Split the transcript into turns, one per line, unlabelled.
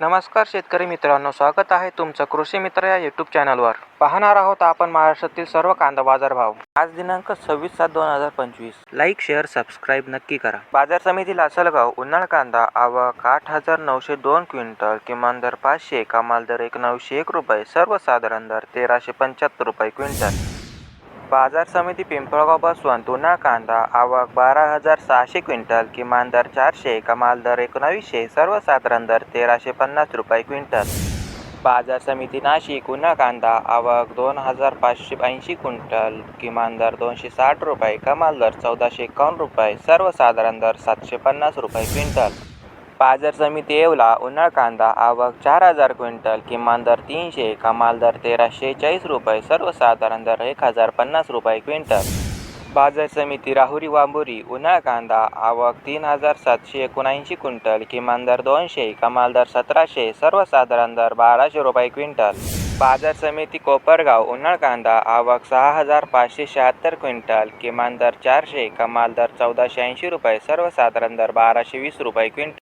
नमस्कार शेतकरी मित्रांनो स्वागत आहे तुमचं कृषी मित्र या यूट्यूब चॅनलवर पाहणार आहोत आपण महाराष्ट्रातील सर्व कांदा बाजार भाव. आज दिनांक सव्वीस सात दोन हजार पंचवीस. लाईक शेअर सबस्क्राईब नक्की करा. बाजार समिती लासलगाव उन्हाळ कांदा आवक आठ हजार नऊशे दोन क्विंटल किमान दर पाचशे कमाल दर एक नऊशे एक रुपये सर्वसाधारण दर तेराशे पंच्याहत्तर रुपये क्विंटल. बाजार समिती पिंपळगाव बसवंत उन्हाळ कांदा आवक बारा हजार सहाशे क्विंटल किमान दर चारशे कमाल दर एकोणावीसशे सर्वसाधारण दर तेराशे पन्नास रुपये क्विंटल. बाजार समिती नाशिक उन्हा कांदा आवक दोन हजार पाचशे ऐंशी क्विंटल किमान दर दोनशे साठ रुपये कमाल दर चौदाशे एकावन्न रुपये सर्वसाधारण दर सातशे पन्नास रुपये क्विंटल. बाजार समिती येवला उन्हाळ कांदा आवक चार हजार क्विंटल किमान दर तीनशे कमाल दर तेराशे चाळीस रुपये सर्वसाधारण दर एक हजार पन्नास रुपये क्विंटल. बाजार समिती राहुरी वांबुरी उन्हाळ कांदा आवक तीन हजार सातशे एकोणऐंशी क्विंटल किमान दर दोनशे कमाल दर सतराशे सर्वसाधारण दर बाराशे रुपये क्विंटल. बाजार समिती कोपरगाव उन्हाळ कांदा आवक सहा हजार पाचशे शहात्तर क्विंटल किमान दर चारशे कमाल दर चौदाशे ऐंशी रुपये सर्वसाधारण दर बाराशे वीस रुपये क्विंटल.